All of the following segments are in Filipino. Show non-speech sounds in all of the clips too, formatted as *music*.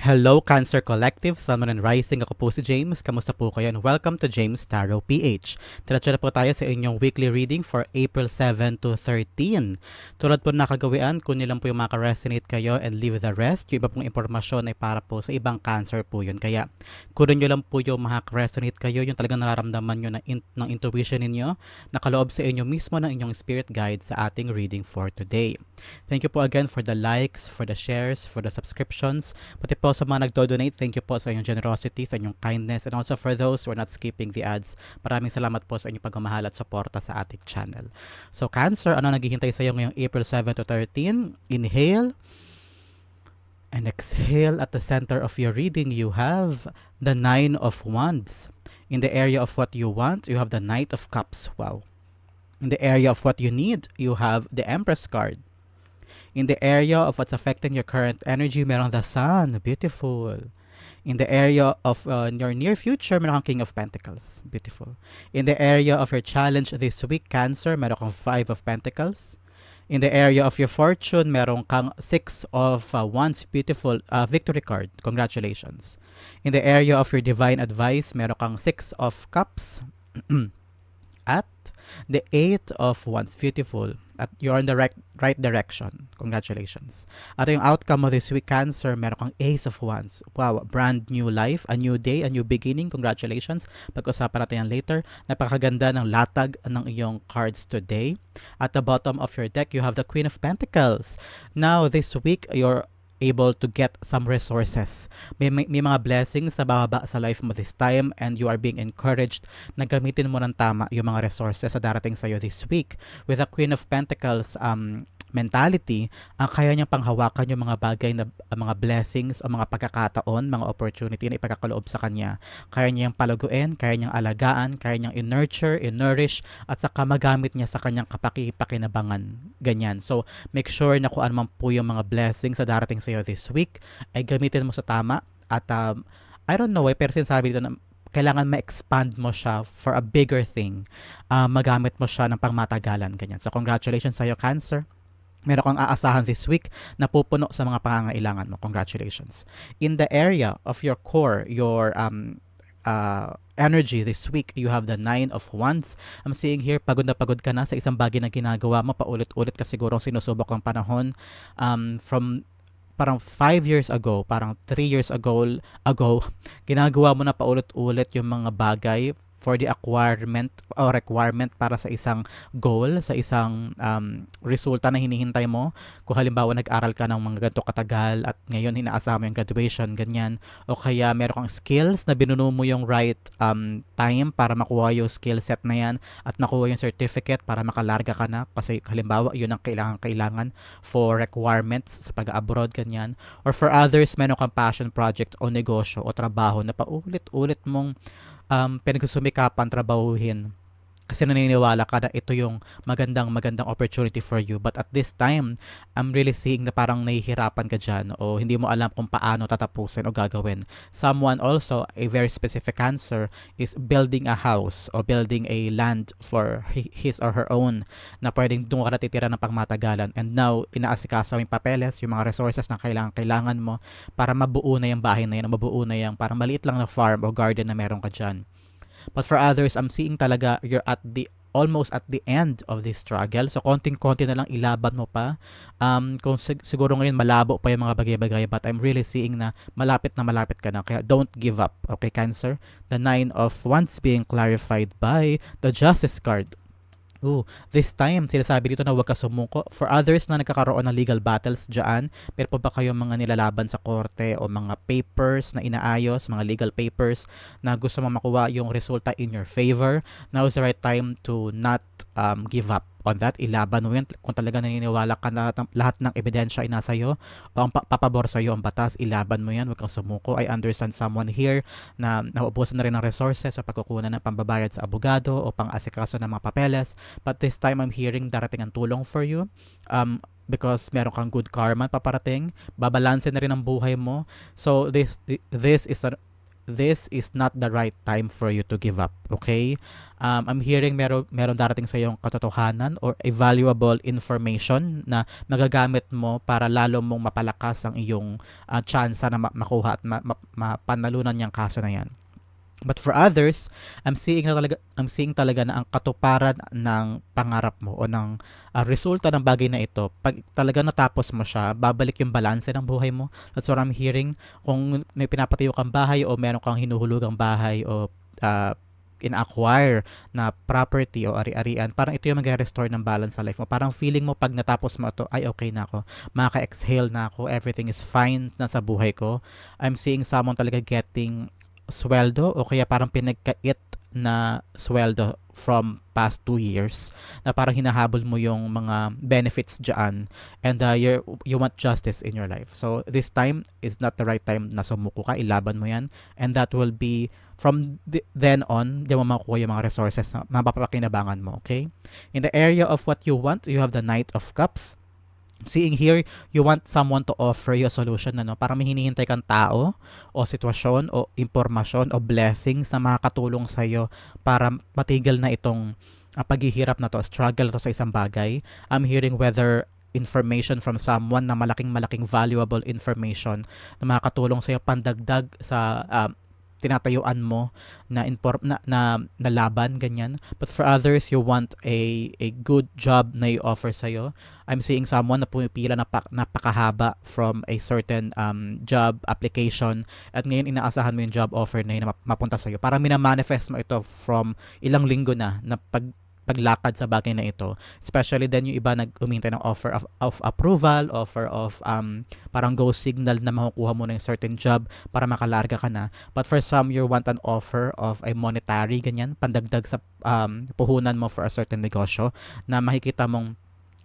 Hello Cancer Collective, Sun Moon and Rising. Ako po si James. Kamusta po kayo? And welcome to James Tarot PH. Na po tayo sa inyong weekly reading for April 7 to 13. Tulad po nakagawian, kung nilang po yung makaresonate kayo and leave the rest, yung iba pong impormasyon ay para po sa ibang cancer po yun. Kaya kunin nyo lang po yung makaresonate kayo, yung talagang nararamdaman nyo na in, ng intuition ninyo, nakaloob sa inyo mismo ng inyong spirit guide sa ating reading for today. Thank you po again for the likes, for the shares, for the subscriptions, pati po sa mga nagdo-donate, thank you po sa inyong generosity, sa inyong kindness, and also for those who are not skipping the ads, maraming salamat po sa inyong pagmamahal at suporta sa ating channel. So Cancer, ano naghihintay sa iyo ngayong April 7 to 13? Inhale, and exhale at the center of your reading, you have the Nine of Wands. In the area of what you want, you have the Knight of Cups. Wow. In the area of what you need, you have the Empress card. In the area of what's affecting your current energy, meron the Sun. Beautiful. In the area of uh, your near future, meron kang King of Pentacles. Beautiful. In the area of your challenge this week, Cancer, meron kang Five of Pentacles. In the area of your fortune, meron kang Six of uh, Wands. Beautiful. Uh, victory card. Congratulations. In the area of your divine advice, meron kang Six of Cups. *clears throat* At the Eight of Wands. Beautiful. At you're in the right, right direction. Congratulations. At yung outcome mo this week, Cancer, meron kang Ace of Wands. Wow, brand new life, a new day, a new beginning. Congratulations. Pag-usapan natin yan later. Napakaganda ng latag ng iyong cards today. At the bottom of your deck, you have the Queen of Pentacles. Now, this week, you're able to get some resources. May, may, may mga blessings na bababa sa life mo this time and you are being encouraged na gamitin mo ng tama yung mga resources sa darating sa'yo this week. With the Queen of Pentacles, um, mentality, ang kaya niyang panghawakan yung mga bagay na mga blessings o mga pagkakataon, mga opportunity na ipagkakaloob sa kanya. Kaya niyang palaguin, kaya niyang alagaan, kaya niyang in-nurture, in-nourish, at saka magamit niya sa kanyang kapaki-pakinabangan. Ganyan. So, make sure na kung man po yung mga blessings sa darating sa iyo this week, ay gamitin mo sa tama at um, I don't know eh, pero sinasabi dito na kailangan ma-expand mo siya for a bigger thing. Uh, magamit mo siya ng pangmatagalan, ganyan. So, congratulations sa iyo, Cancer meron kang aasahan this week na pupuno sa mga pangangailangan mo. Congratulations. In the area of your core, your um, uh, energy this week, you have the Nine of Wands. I'm seeing here, pagod na pagod ka na sa isang bagay na ginagawa mo, paulit-ulit kasi siguro sinusubok ang panahon um, from parang 5 years ago, parang 3 years ago, ago, *laughs* ginagawa mo na paulit-ulit yung mga bagay for the acquirement or requirement para sa isang goal, sa isang um, resulta na hinihintay mo. Kung halimbawa nag-aral ka ng mga ganito katagal at ngayon inaasahan mo yung graduation, ganyan. O kaya meron kang skills na binuno mo yung right um, time para makuha yung skill set na yan at nakuha yung certificate para makalarga ka na kasi halimbawa yun ang kailangan-kailangan for requirements sa pag-abroad, ganyan. Or for others, meron kang passion project o negosyo o trabaho na paulit-ulit mong um, pinagsumikapan trabahuhin kasi naniniwala ka na ito yung magandang magandang opportunity for you. But at this time I'm really seeing na parang nahihirapan ka dyan o hindi mo alam kung paano tatapusin o gagawin. Someone also a very specific answer is building a house o building a land for his or her own na pwedeng doon ka natitira ng pangmatagalan. And now inaasikaso yung papeles yung mga resources na kailangan kailangan mo para mabuo na yung bahay na yun mabuo na yung parang maliit lang na farm o garden na meron ka dyan But for others, I'm seeing talaga you're at the almost at the end of this struggle. So, konting-konti na lang ilaban mo pa. Um, kung sig- siguro ngayon malabo pa yung mga bagay-bagay, but I'm really seeing na malapit na malapit ka na. Kaya don't give up. Okay, Cancer? The Nine of Wands being clarified by the Justice card. Ooh, this time, sinasabi dito na huwag ka sumuko. For others na nagkakaroon ng legal battles dyan, pero po ba kayo mga nilalaban sa korte o mga papers na inaayos, mga legal papers na gusto mo makuha yung resulta in your favor, now is the right time to not um, give up on that, ilaban mo yan kung talaga naniniwala ka na lahat ng ebidensya ay nasa iyo o ang papabor sa iyo ang batas, ilaban mo yan, huwag kang sumuko. I understand someone here na naubusan na rin ng resources sa pagkukunan ng pambabayad sa abogado o pang-asikaso ng mga papeles. But this time I'm hearing darating ang tulong for you. Um, because meron kang good karma paparating, babalanse na rin ang buhay mo. So this this is a this is not the right time for you to give up, okay? Um, I'm hearing meron, meron darating sa yung katotohanan or a valuable information na magagamit mo para lalo mong mapalakas ang iyong uh, tsansa na ma- makuha at ma- ma- mapanalunan niyang kaso na yan. But for others, I'm seeing na talaga I'm seeing talaga na ang katuparan ng pangarap mo o ng uh, resulta ng bagay na ito, pag talaga natapos mo siya, babalik yung balanse ng buhay mo. That's what I'm hearing. Kung may pinapatayo kang bahay o meron kang hinuhulugang bahay o uh, in-acquire na property o ari-arian, parang ito yung mag-restore ng balance sa life mo. Parang feeling mo pag natapos mo ito, ay okay na ako, maka-exhale na ako, everything is fine na sa buhay ko. I'm seeing someone talaga getting sweldo o kaya parang pinagkait na sweldo from past two years na parang hinahabol mo yung mga benefits dyan and uh, you you want justice in your life. So this time is not the right time na sumuko ka, ilaban mo yan and that will be from th- then on, di mo makukuha yung mga resources na mapapakinabangan mo, okay? In the area of what you want, you have the Knight of Cups seeing here, you want someone to offer you a solution ano, para may hinihintay kang tao o sitwasyon o impormasyon o blessings na makakatulong sa iyo para matigil na itong uh, paghihirap na to, struggle to sa isang bagay. I'm hearing whether information from someone na malaking malaking valuable information na makakatulong sa iyo pandagdag sa uh, tinatayuan mo na inform na, na, na laban ganyan. But for others you want a a good job na i-offer sa iyo I'm seeing someone na pumipila na napakahaba from a certain um, job application. At ngayon inaasahan mo yung job offer na yun na mapunta sa iyo parang mina-manifest mo ito from ilang linggo na na pag paglakad sa bagay na ito. Especially then yung iba nag-umintay ng offer of, of approval, offer of um, parang go signal na makukuha mo ng certain job para makalarga ka na. But for some, you want an offer of a monetary, ganyan, pandagdag sa um, puhunan mo for a certain negosyo na makikita mong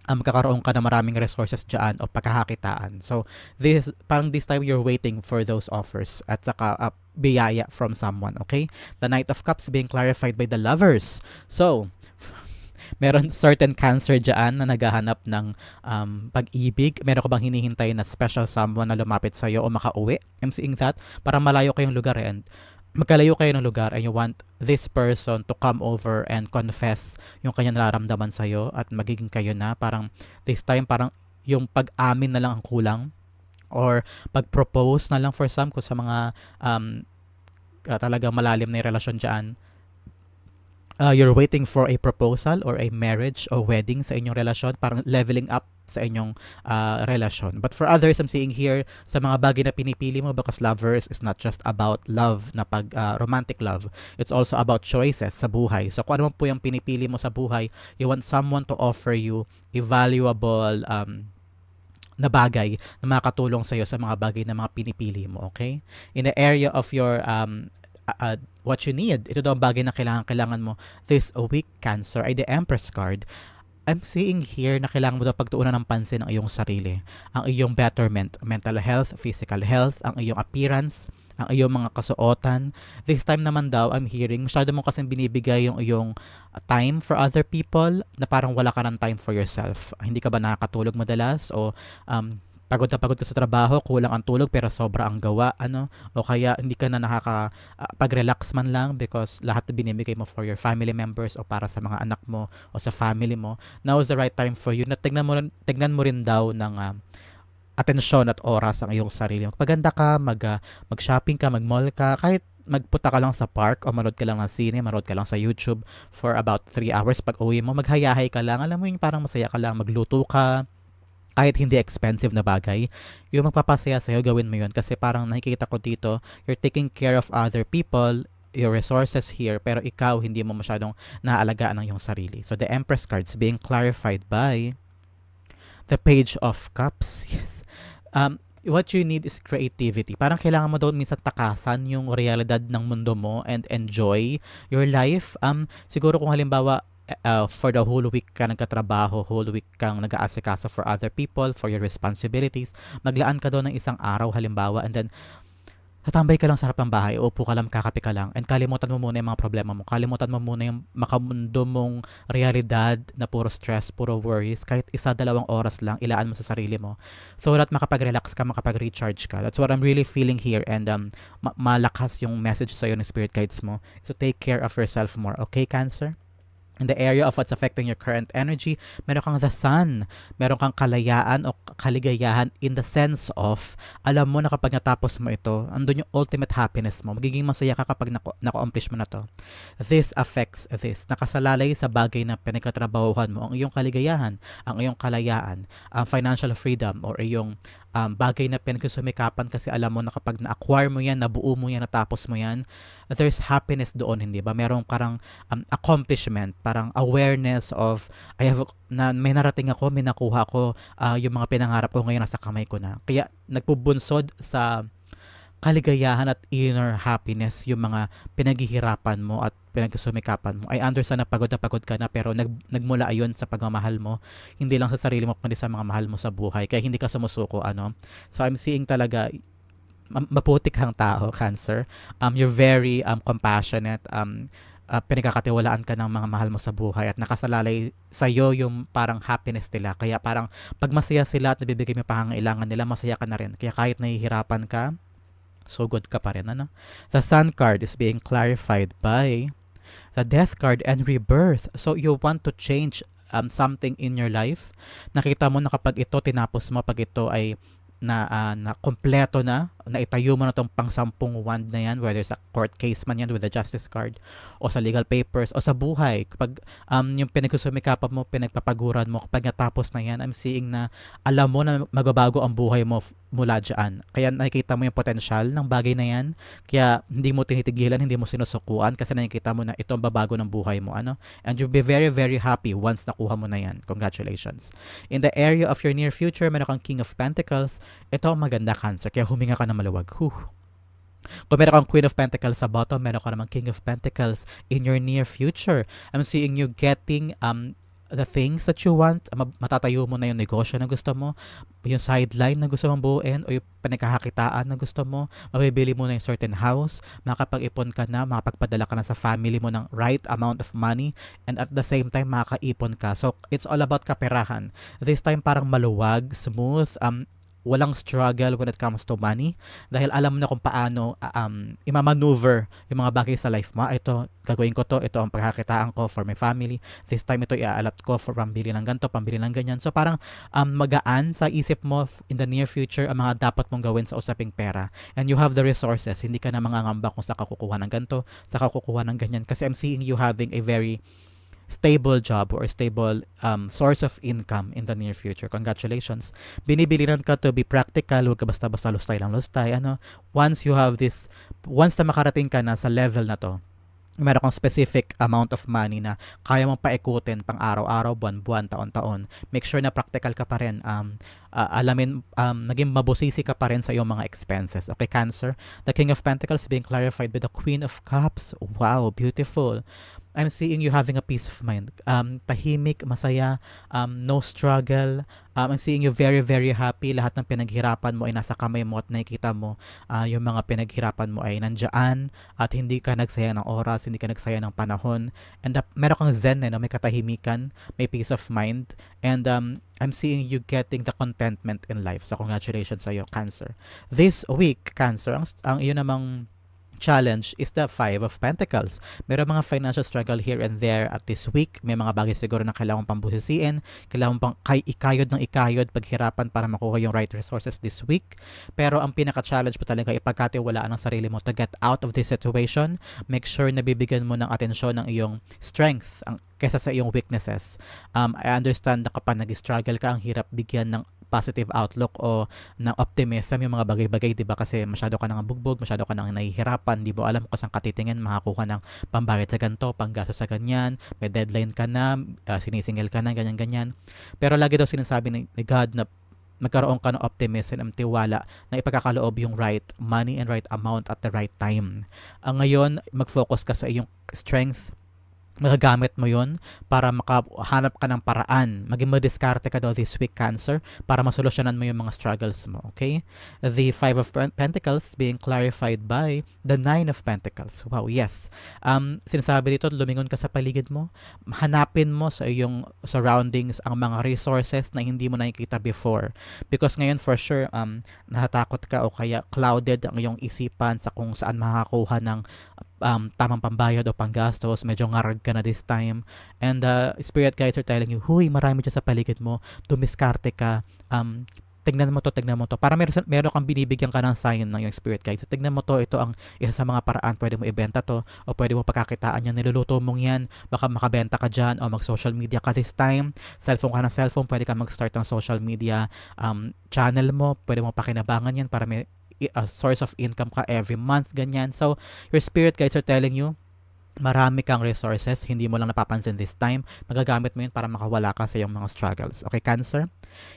um, magkakaroon ka na maraming resources dyan o pagkakakitaan. So, this, parang this time you're waiting for those offers at saka uh, biyaya from someone, okay? The Knight of Cups being clarified by the lovers. So, *laughs* meron certain cancer dyan na naghahanap ng um, pag-ibig? Meron ka bang hinihintay na special someone na lumapit sa iyo o makauwi? I'm seeing that. Para malayo kayong lugar and magkalayo kayo ng lugar and you want this person to come over and confess yung kanya nararamdaman sa iyo at magiging kayo na parang this time parang yung pag-amin na lang ang kulang or pag-propose na lang for some kung sa mga um, uh, talagang malalim na relasyon dyan uh, you're waiting for a proposal or a marriage or wedding sa inyong relasyon, parang leveling up sa inyong uh, relasyon. But for others, I'm seeing here sa mga bagay na pinipili mo because lovers is not just about love na pag uh, romantic love. It's also about choices sa buhay. So kung ano po yung pinipili mo sa buhay, you want someone to offer you a valuable um, na bagay na makatulong sa iyo sa mga bagay na mga pinipili mo, okay? In the area of your um, uh, what you need. Ito daw ang bagay na kailangan, kailangan mo. This weak cancer ay the Empress card. I'm seeing here na kailangan mo daw pagtuunan ng pansin ang iyong sarili, ang iyong betterment, mental health, physical health, ang iyong appearance, ang iyong mga kasuotan. This time naman daw, I'm hearing, masyado mo kasing binibigay yung iyong time for other people na parang wala ka ng time for yourself. Hindi ka ba nakakatulog madalas o um, pagod na pagod ka sa trabaho, kulang ang tulog pero sobra ang gawa, ano? O kaya hindi ka na nakaka uh, pag-relax man lang because lahat na binibigay mo for your family members o para sa mga anak mo o sa family mo. Now is the right time for you na tignan mo tignan mo rin daw ng uh, atensyon at oras ang iyong sarili. Magpaganda ka, mag, uh, mag-shopping ka, mag-mall ka, kahit magpunta ka lang sa park o manood ka lang ng sine, manood ka lang sa YouTube for about 3 hours pag uwi mo, maghayahay ka lang. Alam mo yung parang masaya ka lang, magluto ka, kahit hindi expensive na bagay, yung magpapasaya sa'yo, gawin mo yun. Kasi parang nakikita ko dito, you're taking care of other people, your resources here, pero ikaw hindi mo masyadong naaalagaan ng iyong sarili. So the Empress cards being clarified by the Page of Cups. *laughs* Yes. Um, what you need is creativity. Parang kailangan mo daw minsan takasan yung realidad ng mundo mo and enjoy your life. Um, siguro kung halimbawa, uh, for the whole week ka nagkatrabaho, whole week kang nag-aasikaso for other people, for your responsibilities, maglaan ka doon ng isang araw halimbawa and then tatambay ka lang sa harap ng bahay, upo ka lang, kakape ka lang, and kalimutan mo muna yung mga problema mo. Kalimutan mo muna yung makamundo mong realidad na puro stress, puro worries. Kahit isa, dalawang oras lang, ilaan mo sa sarili mo. So that makapag-relax ka, makapag-recharge ka. That's what I'm really feeling here. And um, ma- malakas yung message sa'yo ng spirit guides mo. So take care of yourself more. Okay, Cancer? In the area of what's affecting your current energy, meron kang the sun, meron kang kalayaan o kaligayahan in the sense of, alam mo na kapag natapos mo ito, andun yung ultimate happiness mo. Magiging masaya ka kapag nako-accomplish mo na to. This affects this. Nakasalalay sa bagay na pinagkatrabahuhan mo, ang iyong kaligayahan, ang iyong kalayaan, ang financial freedom or iyong um, bagay na pinagsusumikapan kasi alam mo na kapag na-acquire mo yan, nabuo mo yan, natapos mo yan, there's happiness doon, hindi ba? Merong parang um, accomplishment, parang awareness of, I have, na may narating ako, may nakuha ko, uh, yung mga pinangarap ko ngayon nasa kamay ko na. Kaya nagpubunsod sa kaligayahan at inner happiness yung mga pinaghihirapan mo at pinagsumikapan mo. I understand na pagod na pagod ka na pero nag, nagmula ayon sa pagmamahal mo. Hindi lang sa sarili mo kundi sa mga mahal mo sa buhay. Kaya hindi ka sumusuko. Ano? So I'm seeing talaga maputik kang tao, Cancer. Um, you're very um, compassionate. Um, uh, pinagkakatiwalaan ka ng mga mahal mo sa buhay at nakasalalay sa iyo yung parang happiness nila. Kaya parang pag masaya sila at nabibigay mo pangangailangan nila, masaya ka na rin. Kaya kahit nahihirapan ka, so good ka pa rin. Ano? The Sun card is being clarified by the Death card and Rebirth. So you want to change um, something in your life. Nakita mo na kapag ito tinapos mo, pag ito ay na uh, na kompleto na, na itayo mo na tong pangsampung wand na yan, whether sa court case man yan with the justice card, o sa legal papers, o sa buhay. Kapag um, yung pinagsusumikapan mo, pinagpapaguran mo, kapag natapos na yan, I'm seeing na alam mo na magbabago ang buhay mo mula dyan. Kaya nakikita mo yung potential ng bagay na yan. Kaya hindi mo tinitigilan, hindi mo sinusukuan kasi nakikita mo na ito ang babago ng buhay mo. Ano? And you'll be very, very happy once nakuha mo na yan. Congratulations. In the area of your near future, meron kang King of Pentacles, ito ang maganda cancer, kaya huminga ka na maluwag. Whew. Kung meron kang Queen of Pentacles sa bottom, meron ka naman King of Pentacles in your near future. I'm seeing you getting um the things that you want, matatayo mo na yung negosyo na gusto mo, yung sideline na gusto mong buuin, o yung pinagkakakitaan na gusto mo, mabibili mo na yung certain house, makapag-ipon ka na, makapagpadala ka na sa family mo ng right amount of money, and at the same time, makakaipon ka. So, it's all about kaperahan. This time, parang maluwag, smooth, um, walang struggle when it comes to money dahil alam mo na kung paano uh, um, imamaneuver yung mga bagay sa life mo. Ah, ito, gagawin ko to, ito ang pagkakitaan ko for my family. This time ito iaalat ko for pambili ng ganito, pambili ng ganyan. So parang um, magaan sa isip mo in the near future ang mga dapat mong gawin sa usaping pera. And you have the resources. Hindi ka na mangangamba kung sa kakukuha ng ganito, sa kakukuha ng ganyan. Kasi I'm seeing you having a very stable job or stable um, source of income in the near future. Congratulations. Binibiliran ka to be practical, huwag ka basta-basta lustay lang lustay. Ano? Once you have this, once na makarating ka na sa level na to, meron kang specific amount of money na kaya mong paikutin pang araw-araw, buwan-buwan, taon-taon. Make sure na practical ka pa rin. Um, uh, alamin, um, naging mabusisi ka pa rin sa iyong mga expenses. Okay, Cancer? The King of Pentacles being clarified by the Queen of Cups. Wow, beautiful. I'm seeing you having a peace of mind. Um, tahimik, masaya, um, no struggle. Um, I'm seeing you very, very happy. Lahat ng pinaghirapan mo ay nasa kamay mo at nakikita mo uh, yung mga pinaghirapan mo ay nandyan at hindi ka nagsayang ng oras, hindi ka nagsayang ng panahon. And uh, meron kang zen, eh, no? may katahimikan, may peace of mind. And um, I'm seeing you getting the contentment in life. So congratulations sa iyo, Cancer. This week, Cancer, ang, ang iyo namang challenge is the Five of Pentacles. Meron mga financial struggle here and there at this week. May mga bagay siguro na kailangan pang busisiin, kailangan pang kay ikayod ng ikayod, paghirapan para makuha yung right resources this week. Pero ang pinaka-challenge po talaga ipagkatiwalaan ng sarili mo to get out of this situation. Make sure na bibigyan mo ng atensyon ng iyong strength ang, kesa sa iyong weaknesses. Um, I understand na kapag nag-struggle ka, ang hirap bigyan ng positive outlook o ng optimism yung mga bagay-bagay, 'di ba? Kasi masyado ka nang bugbog, masyado ka nang nahihirapan, 'di mo alam kung saan ka titingin, makakuha ng pambayad sa ganto, panggasto sa ganyan, may deadline ka na, uh, sinisingil ka na, ganyan-ganyan. Pero lagi daw sinasabi ni God na magkaroon ka ng optimism and tiwala na ipagkakaloob yung right money and right amount at the right time. Ang uh, ngayon, mag-focus ka sa iyong strength, magagamit mo yon para makahanap ka ng paraan. Maging madiskarte ka daw this week, Cancer, para masolusyonan mo yung mga struggles mo, okay? The Five of Pentacles being clarified by the Nine of Pentacles. Wow, yes. Um, sinasabi dito, lumingon ka sa paligid mo, hanapin mo sa iyong surroundings ang mga resources na hindi mo nakikita before. Because ngayon, for sure, um, nahatakot ka o kaya clouded ang iyong isipan sa kung saan makakakuha ng um, tamang pambayad o panggastos, medyo ngarag ka na this time. And uh, spirit guides are telling you, huy, marami dyan sa paligid mo, dumiskarte ka, um, tignan mo to, tignan mo to. Para meron, meron kang binibigyan ka ng sign ng yung spirit guide. So, tignan mo to, ito ang isa sa mga paraan. Pwede mo ibenta to o pwede mo pagkakitaan yan. Niluluto mong yan. Baka makabenta ka dyan o mag-social media ka this time. Cellphone ka ng cellphone, pwede ka mag-start ng social media um, channel mo. Pwede mo pakinabangan yan para may a source of income ka every month, ganyan. So, your spirit guides are telling you, marami kang resources, hindi mo lang napapansin this time, magagamit mo yun para makawala ka sa iyong mga struggles. Okay, Cancer?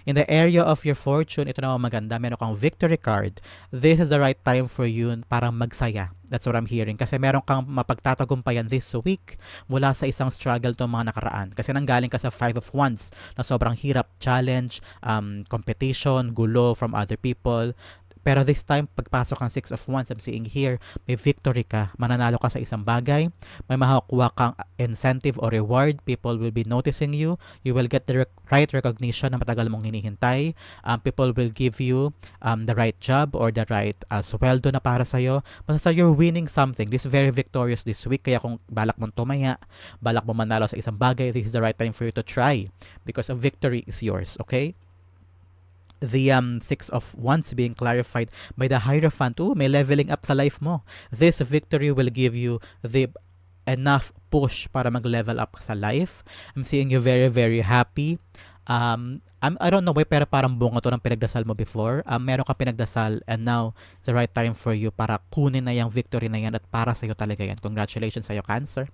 In the area of your fortune, ito na maganda, meron kang victory card. This is the right time for you para magsaya. That's what I'm hearing. Kasi meron kang mapagtatagumpayan this week mula sa isang struggle to mga nakaraan. Kasi nanggaling ka sa Five of Wands na sobrang hirap, challenge, um, competition, gulo from other people. Pero this time, pagpasok ng 6 of Wands, I'm seeing here, may victory ka. Mananalo ka sa isang bagay. May mahakuha kang incentive or reward. People will be noticing you. You will get the rec- right recognition na matagal mong hinihintay. Um, people will give you um, the right job or the right uh, sweldo na para sa'yo. Basta you're winning something. This is very victorious this week. Kaya kung balak mong tumaya, balak mo manalo sa isang bagay, this is the right time for you to try. Because a victory is yours. Okay? The um, Six of Wands being clarified by the Hierophant. Ooh, may leveling up sa life mo. This victory will give you the enough push para mag-level up sa life. I'm seeing you very, very happy. Um, I'm, I don't know why, pero parang bunga to ng pinagdasal mo before. Um, meron ka pinagdasal and now it's the right time for you para kunin na yung victory na yan at para sa'yo talaga yan. Congratulations sa'yo, Cancer.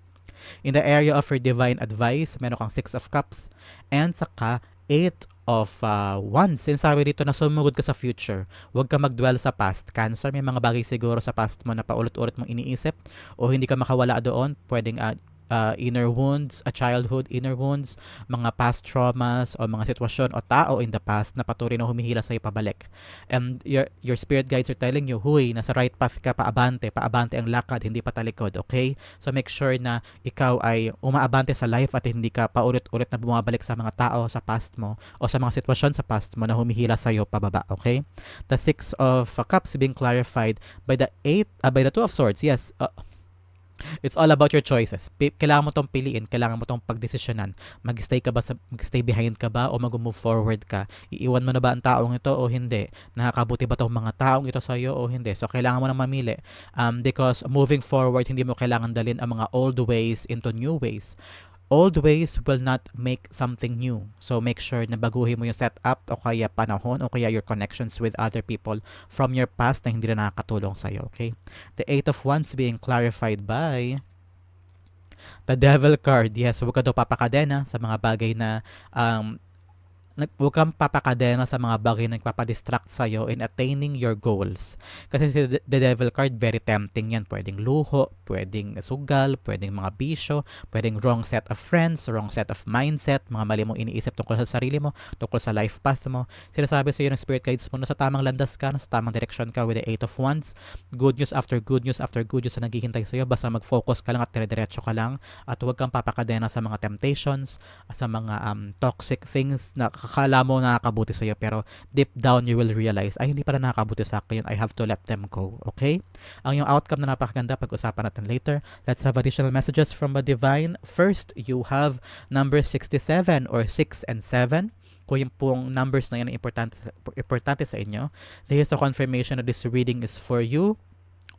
In the area of your divine advice, meron kang Six of Cups and saka Eight of uh, Wands. Sinasabi dito na sumugod ka sa future. Huwag ka mag-dwell sa past. Cancer, may mga bagay siguro sa past mo na paulit-ulit mong iniisip o hindi ka makawala doon. Pwedeng uh, uh, inner wounds, a childhood inner wounds, mga past traumas o mga sitwasyon o tao in the past na patuloy na humihila sa pabalik. And your, your spirit guides are telling you, huy, nasa right path ka, paabante, paabante ang lakad, hindi patalikod, okay? So make sure na ikaw ay umaabante sa life at hindi ka paulit-ulit na bumabalik sa mga tao sa past mo o sa mga sitwasyon sa past mo na humihila sa iyo pababa, okay? The Six of Cups being clarified by the eight, uh, by the Two of Swords, yes, uh, It's all about your choices. Kailangan mo tong piliin, kailangan mo tong pagdesisyonan. Mag-stay ka ba sa mag-stay behind ka ba o mag-move forward ka? Iiwan mo na ba ang taong ito o hindi? Nakakabuti ba tong mga taong ito sa iyo o hindi? So kailangan mo nang mamili. Um, because moving forward, hindi mo kailangan dalin ang mga old ways into new ways old ways will not make something new. So make sure na baguhin mo yung setup o kaya panahon o kaya your connections with other people from your past na hindi na nakakatulong sa'yo. Okay? The Eight of Wands being clarified by the Devil card. Yes, huwag ka daw papakadena sa mga bagay na um, huwag kang papakadena sa mga bagay na nagpapadistract sa'yo in attaining your goals. Kasi si The Devil card, very tempting yan. Pwedeng luho, pwedeng sugal, pwedeng mga bisyo, pwedeng wrong set of friends, wrong set of mindset, mga mali mong iniisip tungkol sa sarili mo, tungkol sa life path mo. Sinasabi sa'yo ng spirit guides mo, nasa tamang landas ka, nasa tamang direction ka with the Eight of Wands. Good news after good news after good news na naghihintay sa'yo. Basta mag-focus ka lang at dire-diretso ka lang at huwag kang papakadena sa mga temptations, sa mga um, toxic things na akala mo nakakabuti sa iyo pero deep down you will realize ay hindi pala nakakabuti sa akin yun. I have to let them go okay? Ang yung outcome na napakaganda pag-usapan natin later. Let's have additional messages from the divine. First you have number 67 or 6 and 7 kung yung pong numbers na yan importante, importante sa inyo, there is a confirmation that this reading is for you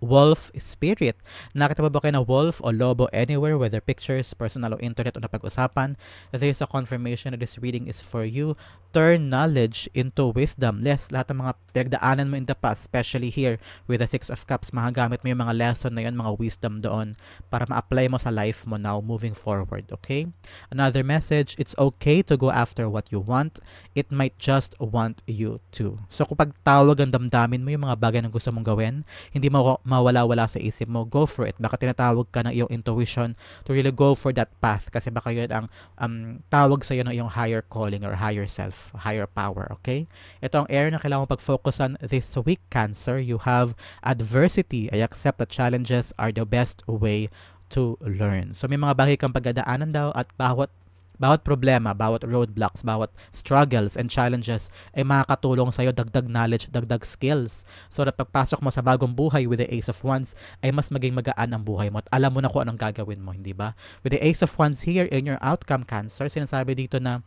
wolf spirit. Nakita mo ba kayo na wolf o lobo anywhere, whether pictures, personal o internet o napag-usapan? There is a confirmation that this reading is for you. Turn knowledge into wisdom. Yes, lahat ng mga pinagdaanan mo in the past, especially here with the Six of Cups, magagamit mo yung mga lesson na yun, mga wisdom doon para ma-apply mo sa life mo now moving forward, okay? Another message, it's okay to go after what you want. It might just want you to. So kapag tawag ang damdamin mo yung mga bagay na gusto mong gawin, hindi mo mawala-wala sa isip mo, go for it. Baka tinatawag ka ng iyong intuition to really go for that path kasi baka yun ang um, tawag sa iyo ng iyong higher calling or higher self, higher power, okay? Ito ang area na kailangan pag-focusan this week, Cancer. You have adversity. I accept that challenges are the best way to learn. So may mga bagay kang pagdadaanan daw at bawat bawat problema, bawat roadblocks, bawat struggles and challenges ay makakatulong sa'yo dagdag knowledge, dagdag skills. So na pagpasok mo sa bagong buhay with the Ace of Wands ay mas maging magaan ang buhay mo at alam mo na kung anong gagawin mo, hindi ba? With the Ace of Wands here in your outcome cancer, sinasabi dito na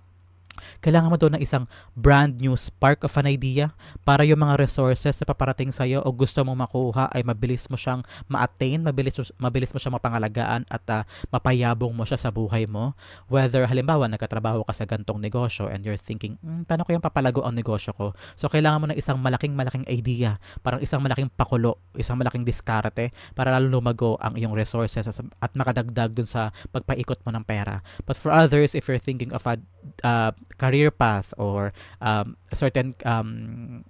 kailangan mo doon ng isang brand new spark of an idea para yung mga resources na paparating sa'yo o gusto mong makuha ay mabilis mo siyang ma-attain, mabilis, mabilis mo siyang mapangalagaan at uh, mapayabong mo siya sa buhay mo. Whether halimbawa nagkatrabaho ka sa gantong negosyo and you're thinking, hmm, paano ko yung papalago ang negosyo ko? So kailangan mo ng isang malaking malaking idea, parang isang malaking pakulo, isang malaking diskarte para lalo lumago ang iyong resources at makadagdag dun sa pagpaikot mo ng pera. But for others, if you're thinking of a uh, career path or um, a certain um,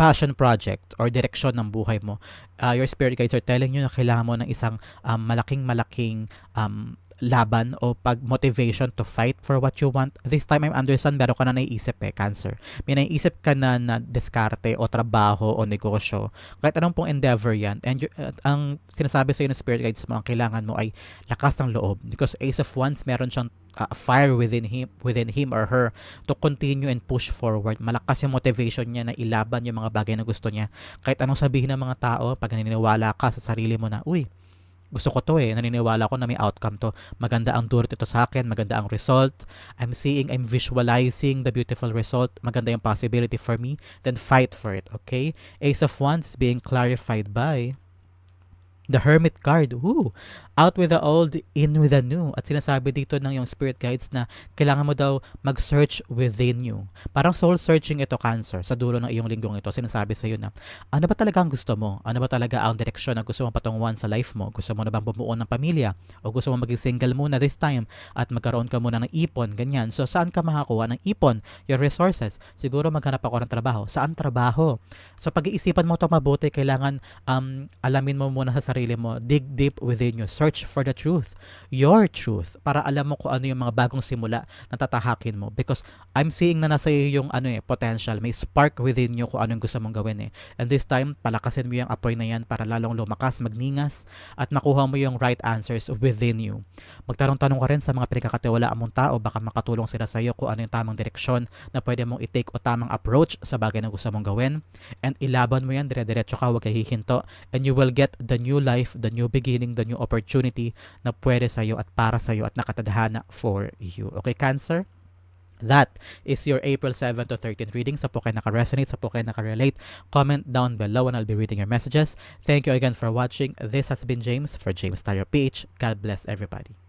passion project or direksyon ng buhay mo, uh, your spirit guides are telling you na kailangan mo ng isang um, malaking malaking um, laban o pag motivation to fight for what you want. This time I'm understand meron ka na naiisip eh, cancer. May naiisip ka na na diskarte o trabaho o negosyo. Kahit anong pong endeavor yan. And you, uh, ang sinasabi sa iyo ng spirit guides mo, ang kailangan mo ay lakas ng loob. Because Ace of Wands, meron siyang uh, fire within him within him or her to continue and push forward. Malakas yung motivation niya na ilaban yung mga bagay na gusto niya. Kahit anong sabihin ng mga tao, pag naniniwala ka sa sarili mo na, uy, gusto ko to eh, naniniwala ko na may outcome to. Maganda ang dulot ito sa akin, maganda ang result. I'm seeing, I'm visualizing the beautiful result. Maganda yung possibility for me. Then fight for it, okay? Ace of Wands is being clarified by the Hermit card. Ooh, out with the old, in with the new. At sinasabi dito ng yung spirit guides na kailangan mo daw mag-search within you. Parang soul searching ito, Cancer, sa dulo ng iyong linggong ito. Sinasabi sa iyo na, ano ba talaga ang gusto mo? Ano ba talaga ang direksyon na gusto mo patunguhan sa life mo? Gusto mo na bang bumuo ng pamilya? O gusto mo maging single muna this time at magkaroon ka muna ng ipon, ganyan. So, saan ka makakuha ng ipon? Your resources. Siguro maghanap ako ng trabaho. Saan trabaho? So, pag-iisipan mo ito mabuti, kailangan um, alamin mo muna sa sarili mo. Dig deep within you. Search for the truth. Your truth. Para alam mo kung ano yung mga bagong simula na tatahakin mo. Because I'm seeing na nasa iyo yung ano eh, potential. May spark within you kung anong gusto mong gawin eh. And this time, palakasin mo yung apoy na yan para lalong lumakas, magningas, at makuha mo yung right answers within you. Magtanong-tanong ka rin sa mga pinagkakatiwalaan mong tao. Baka makatulong sila sa iyo kung ano yung tamang direksyon na pwede mong i-take o tamang approach sa bagay na gusto mong gawin. And ilaban mo yan, dire-diretso ka, huwag hihinto. And you will get the new life, the new beginning, the new opportunity na pwede sa iyo at para sa iyo at nakatadhana for you. Okay, Cancer? That is your April 7 to 13 reading. Sa po kayo naka-resonate, sa po kayo naka-relate, comment down below and I'll be reading your messages. Thank you again for watching. This has been James for James Tarot PH. God bless everybody.